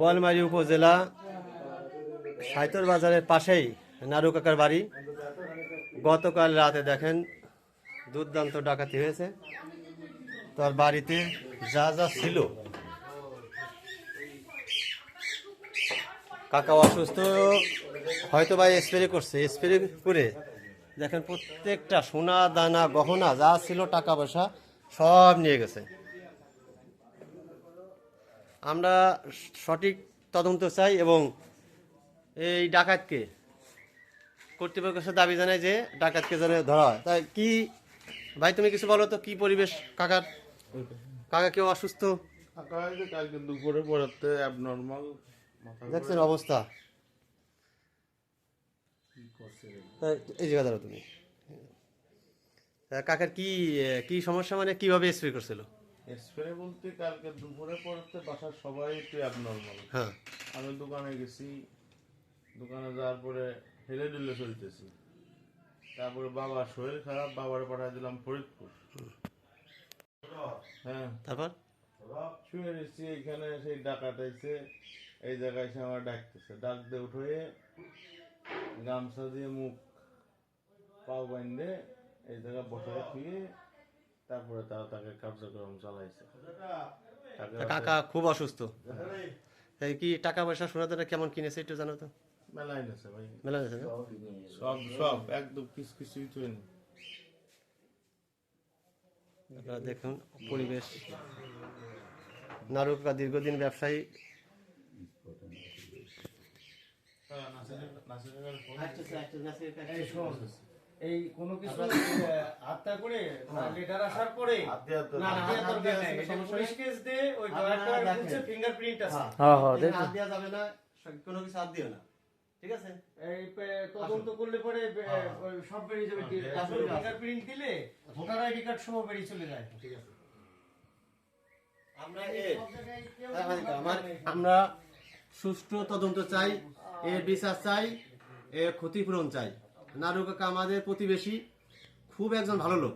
বলমারি উপজেলা সাইতর বাজারের পাশেই নারু কাকার বাড়ি। গতকাল রাতে দেখেন দুর্দান্ত ডাকাতি হয়েছে। তার বাড়িতে যা যা ছিল। কাকা অসুস্থ হয়তো বা স্প্রে করছে। স্প্রে করে দেখেন প্রত্যেকটা সোনা, দানা, গহনা যা ছিল, টাকা পয়সা সব নিয়ে গেছে। আমরা সঠিক তদন্ত চাই এবং এই ডাকাতকে কর্তৃপক্ষের দাবি জানাই যে ডাকাতকে যেন ধরা হয়। তাই কি ভাই তুমি কিছু বলো তো কি পরিবেশ? কাকার কাকা কেউ অসুস্থ? থাকা যে কালকে দুপুরে পড়াতে অ্যাবনর্মাল দেখছেন অবস্থা। এই জায়গা তুমি। কাকার কি কি সমস্যা মানে কীভাবে স্প্রে করছিল? স্প্রে বলতে কালকে দুপুরে পড়াতে বাসার সবাই একটু অ্যাবনর্মাল হ্যাঁ। আমি দোকানে গেছি দোকানে যাওয়ার পরে হেলে ডুলে চলতেছি। তারপরে বাবার শরীর খারাপ বাবার পাঠাই দিলাম ফরিদপুর। হ্যাঁ। তারপর? শুয়ে রয়েছি এখানে সেই ডাকাত আইছে এই জায়গায় এসে আমার ডাকতেছে। ডাক দিয়ে উঠে গামছা দিয়ে মুখ পাও বাইন্দে এই জায়গায় বসে শুয়ে তারপরে তারা তাকে কার্যক্রম চালাইছে কাকা খুব অসুস্থ। তাই কি টাকা পয়সা সোনা দানা কেমন কিনেছে একটু জানো তো? মেলাই নেছে ভাই। সব সব একদম কিছু কিছুই আপনারা দেখুন পরিবেশ। নারুকা দীর্ঘদিন ব্যবসায়ী। এই কোনো কিছু আত্মা করে লেটার আসার পরে হাতে হাতে না না দরকার নেই। পুলিশ কেস দে ওই ফিঙ্গারপ্রিন্ট আছে। এখানে হাত দেওয়া যাবে না কোনো কিছু হাত দিও না। ঠিক আছে? এই তদন্ত করলে পরে সব বেরিয়ে যাবে। ফিঙ্গারপ্রিন্ট দিলে ভোটার আইডি কার্ড সহ বেরিয়ে চলে যায়। আমরা এ- আমার আমরা সুষ্ঠু তদন্ত চাই এর বিচার চাই এর ক্ষতিপূরণ চাই। নারু কাকা আমাদের প্রতিবেশী, খুব একজন ভালো লোক।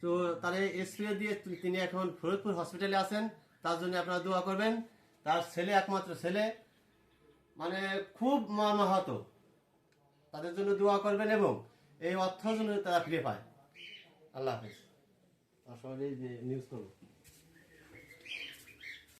তো তার স্প্রে দিয়ে তিনি এখন ফরিদপুর হসপিটালে আছেন। তার জন্য আপনারা দোয়া করবেন। তার ছেলে একমাত্র ছেলে। মানে খুব মর্মাহত। তাদের জন্য দোয়া করবেন এবং এই অর্থ জন্য তারা ফিরে পায়। আল্লাহ হাফিজ। আসলে নিউজ করব।